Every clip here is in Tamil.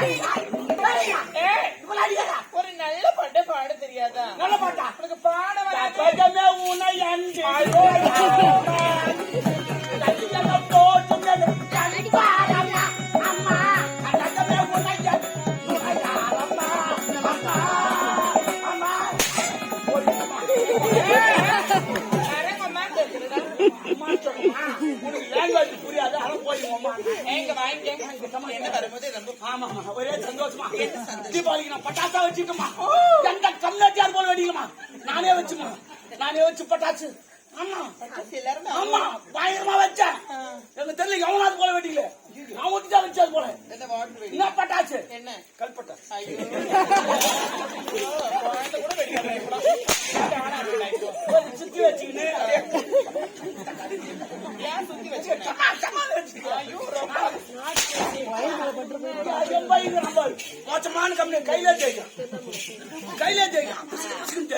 ஏய், லாங்குவேஜ் புரியாது எங்க என்ன வரும்போது ரொம்ப ஆமாமா ஒரே சந்தோஷமா தீபாவளிக்கு நான் பட்டாசா வச்சுக்கமா எந்த போல வெடிக்கமா நானே வச்சுமா நானே வச்சு பட்டாசு ஆமா ஆமா பயங்கரமா வச்சேன் எங்க தெரியல எவனாவது போல வெடிக்கல நான் ஒட்டிதான் வச்சது போல என்ன? வெடி என்ன பட்டாசு என்ன கல்பட்டாசு ஐயோ குழந்தை கூட வெடிக்காம எப்படா? ஆனா அப்படி நான் இப்போ. ஒரு சுத்தி வச்சுக்கின்னு அப்படியே ஏன் சுத்தி வச்சுக்கிட்டேன் சமா, சமான்னு வச்சுக்கிட்டு. ஐயோ ரொம்ப ரொம்ப இது ரொம்ப மோசமான கம்பெனி கையில ஜெயிக்கும் கையில ஜெயிக்கும் புசுக்கு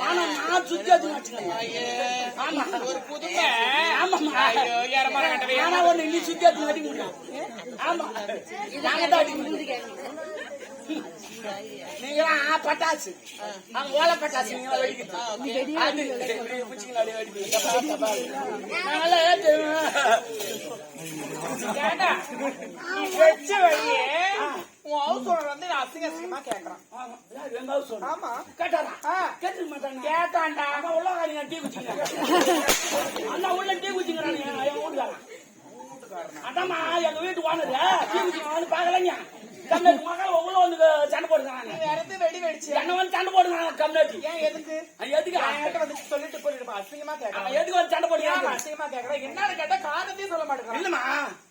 ஆனா நான் சுத்தி வச்சு ஆமா. ஒரு புதுமை ஆனா ஒண்ணு நீ சுத்தி அடிக்க முடியும் ஆமா நாங்க தான் அடிக்க முடியும் நீங்களாம் ஆ, பட்டாசு அவங்க ஓலை பட்டாசு நீங்க வெடிக்கிறது அது இப்படி பிடிச்சிங்களா, அப்படியே வெடிப்பீங்க. தப்பா, தப்பா. நாங்கெல்லாம் ஏத்து. ஏண்டா, நீ வச்ச வழியே உன் ஹவுஸ் ஓனர் வந்து நான் அசிங்க அசிங்கமா கேக்குறான் எங்க? ஆமா கேட்டாரா? கேட்டுக்க மாட்டானுங்க. கேட்டான்டா அண்ணா உள்ள உட்காருங்க, டீ குடிச்சுங்க. அண்ணா உள்ள டீ குடிச்சுங்கிறானுங்க, என் வீட்டுக்காரன். அதாம்மா, எங்க வீட்டு ஓனர் டீ குடிச்சுங்க வந்து பாக்கலைங்க மகள் வந்து சண்டை போடுறாங்க வேற எது வெடி வெடிச்சு? என்ன வந்து சண்டை போடுறாங்க கம்யூனிட்டி. ஏன் எதுக்கு? எதுக்கு? என்கிட்ட வந்து சொல்லிட்டு போயிடுப்பா அசிங்கமா கேக்குறான் எதுக்கு வந்து சண்டை ஏன் போடுறாங்க அசிங்கமா கேக்குறான் என்னன்னு கேட்டா காரணத்தையும் சொல்ல மாட்டேங்கிறான். இல்லம்மா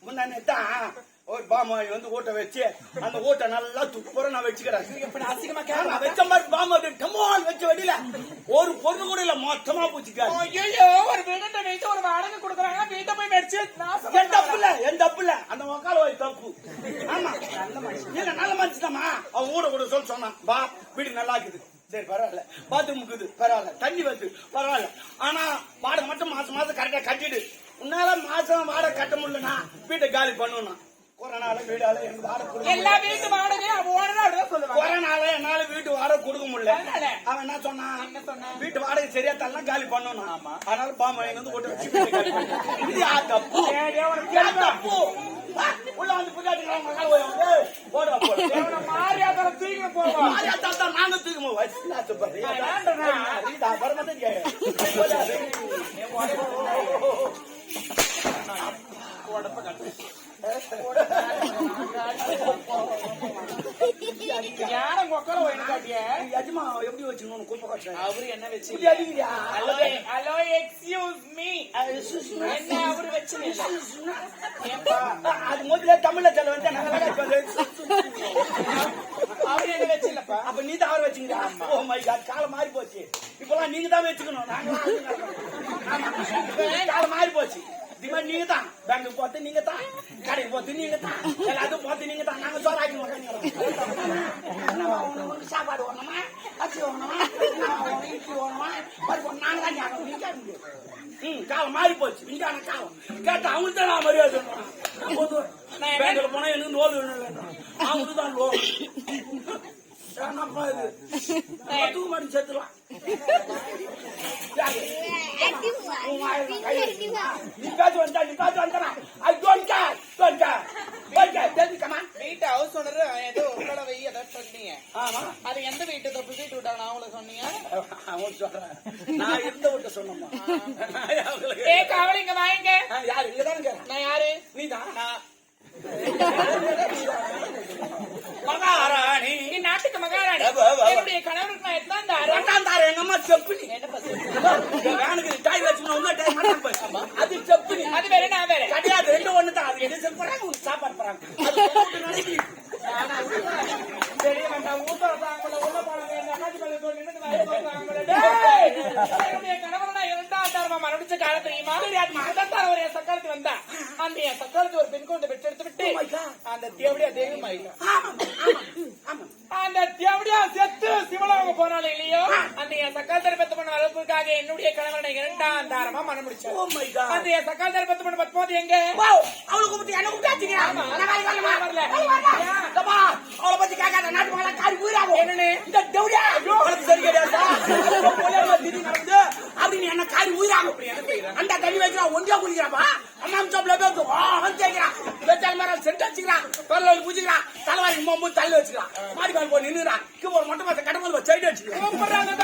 முன்னாடி தான் ஒரு பாமாய் வந்து ஊட்ட வச்சு அந்த ஊட்ட நல்லா துப்புற நான் வச்சுக்கிறேன். அசிங்கமா கேக்குறான் வச்ச மாதிரி பாம்பு அப்படி டமால் வச்ச ஒரு பொருள் கூட இல்ல மொத்தமா பூச்சிக்காரு ஐயோ ஒரு வீட்டை வைத்து ஒரு வாடகை கொடுக்குறாங்க வீட்டை போய் வெடிச்சு நாசம் என் தப்பு இல்ல என் தப்பு இல்ல அந்த மக்கால போய் தப்பு ஆமா இல்ல நல்ல மனுஷன்தாம்மா அவன் ஊட கூட சொல்ல சொன்னான் பா வீடு நல்லா இருக்குது சரி பரவாயில்ல பாத்ரூம் இருக்குது பரவாயில்ல தண்ணி வருது பரவாயில்ல ஆனா வாடகை மட்டும் மாசம் மாசம் கரெக்டா கட்டிடு உன்னால மாசம் வாடகை கட்ட முடியலனா வீட்டை காலி பண்ணணும் எல்லா வீட்டு வாடகையும் அவன் ஓனர் அப்படிதான் சொல்லுவாங்க. கொரோனால என்னால வீட்டு வாடகை கொடுக்க முடியல? அவன் என்ன சொன்னான்? வீட்டு வாடகை சரியா தரலாம் காலி பண்ணணும். ஆமா. அதனால பாம்பு வந்து போட்டு வச்சு. இது தப்பு? தப்பு? உள்ள வந்து புரியாதுங்கிறாங்க மகள் வந்து போடுவா போடு. இவனை மாரியாதை தூக்கி நாங்க. இதா பரமதன் யாரும் எப்படி வச்சுக்கணும் அவரு என்ன வச்சு? ஹலோ ஹலோ எக்ஸ்கியூஸ் மீ என்ன அவரு வச்சு? அது முதல்ல தமிழ்ல சொல்ல வந்து அவரு என்ன வச்சு இல்லப்பா அப்ப நீ தான் அவர் வச்சுக்கிறா ஓ மை காட் காலம் மாறி போச்சு இப்பெல்லாம் நீங்க தான் வச்சுக்கணும் நாங்க காலம் மாறி போச்சு மாதிரி நீங்க தான் பேங்க் போத்து நீங்க தான் கடைக்கு போத்து நீங்க தான் எல்லாத்தையும் போத்து நீங்க தான் நாங்க சோறாக்கி உனக்கு சாப்பாடு அரிசி வேணுமா உனக்கு இட்லி வேணுமா பருப்பு? நாங்க தான் ஞாபகம் நீங்க. ம் காலம் மாறி போச்சு இங்கான காலம் கேட்டா அவங்களுக்கு தான் நான் மரியாதை பேங்க்ல போனா எனக்கு லோன் வேணும் அவங்களுக்கு தான் லோன்? தூக்க மாட்டி செத்துலாம் அது எந்த வீட்டு தப்பு வீட்டு விட்டாங்க உங்களுக்கு சொன்னீங்க அவன் சொல்றேன் நான் இருந்த விட்ட சொன்னம்மா ஏ கவலை இங்க வாங்க யாரு? இங்க தானே கேட்கிறேன் நான் யாரு? நீதான். எங்க அம்மா பசு வேனுக்கு டாய் வச்சுக்கணும் டாய். அது செப்புனி அது வேற நான் வேற. கிடையாது ரெண்டு ஒண்ணு தான். அது எது போறாங்க உங்களுக்கு சாப்பாடு போறாங்க. அது. தெரிய வேண்டாம் ஊத்தர தாங்கல உள்ள போறாங்க. மரணிச்ச காலம் தெரியுமா? தாரம் ஒரு என் சக்காலத்து வந்தா அந்த என் சக்காலத்து ஒரு பெண் குழந்தை பெற்றெடுத்து விட்டு Oh. அந்த தேவடியா தெய்வம் ஆயிட்டா ஆமா ஆமா ஆமா அந்த தேவடியா செத்து சிவலோகம் போனாலும் இல்லையோ? அந்த என் சக்கால் தரப்பத்து பண்ண வளர்ப்புக்காக என்னுடைய கணவனை இரண்டாம் தாரமா மனம் முடிச்சார். ஓ மை காட் அந்த என் சக்கால் தரப்பத்து பண்ண பத்மாவது எங்க? அவளுக்கு பத்தி என்ன கூப்பிட்டாச்சுங்க அவளை பத்தி கேட்காத. நாட்டு மகளா காரி உயிராகும் என்னன்னு? இந்த அவளுக்கு சரி கிடையாதா அப்படின்னு என்ன காரி உயிராகும் அந்த தண்ணி வைக்கிறா ஒண்டியா குளிக்கிறாப்பா அண்ணாம் சோப்ல பேசு ஆஹன் தேய்க்கிறான் வெச்சால் மேல சென்ட் வச்சுக்கிறான் பரல பூஜிக்கிறான் தலைவாரி மொம்பு தள்ளி வச்சுக்கிறான் மாடி கால் போய் நின்னுறான் கீழே ஒரு மொட்டை மாசம் கடமை சைடு வச்சுக்கிறான் கூப்பிடுறாங்க